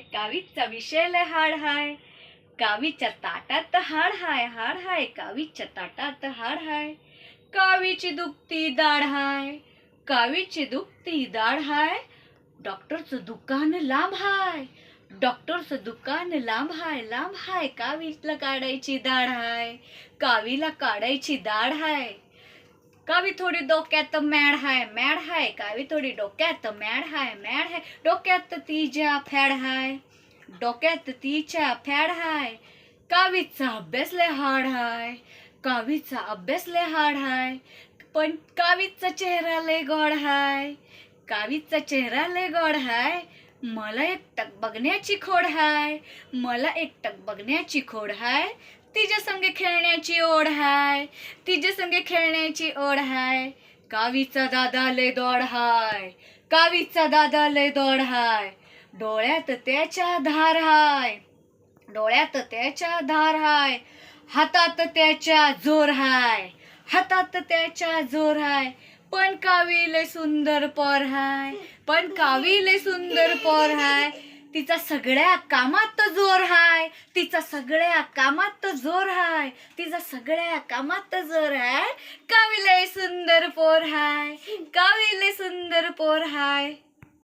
कावीचा विषय लय हाड हाय. कावीच्या ताटात हाड हाय हाड हाय. कावीच्या ताटात हाड हाय. कावीची दुखती दाढ हाय. कावीची दुखती दाढ हाय. डॉक्टरचं दुकान लांब हाय. डॉक्टरचं दुकान लांब हाय लांब हाय. कावीला काढायची दाढ हाय. कावीला काढायची दाढ हाय. कावी थोडी डोक्यात मॅड हाय मॅड हाय कावी थोडी डोक्यात मॅड हाय मॅड हाय डोक्यात तिच्या फॅड हाय डोक्यात तिच्या फॅड हाय कावीचा अभ्यास लय हाड हाय कावीचा अभ्यास लय हाड हाय पण कावीचा चेहरा लय गोड हाय कावीचा चेहरा लय गोड हाय मला एकटक बघण्याची खोड हाय मला एकटक बघण्याची खोड हाय तिच्या संगे खेळण्याची ओढ हाय. तिच्या संगे खेळण्याची ओढ हाय. कावीचा दादा लय दोड हाय. कावीचा दादा लय दोड हाय. डोळ्यात त्याच्या धार हाय. डोळ्यात त्याच्या धार हाय. हातात त्याच्या जोर हाय. हातात त्याच्या जोर हाय. पण कावी लय सुंदर पोर हाय. पण कावी लय सुंदर पोर हाय. तिचा सगळ्या कामात जोर हाय. तिचा सगळ्या कामात तर जोर हाय. तिचा सगळ्या कामात तर जोर हाय. कावी सुंदर पोर हाय. कावी सुंदर पोर हाय.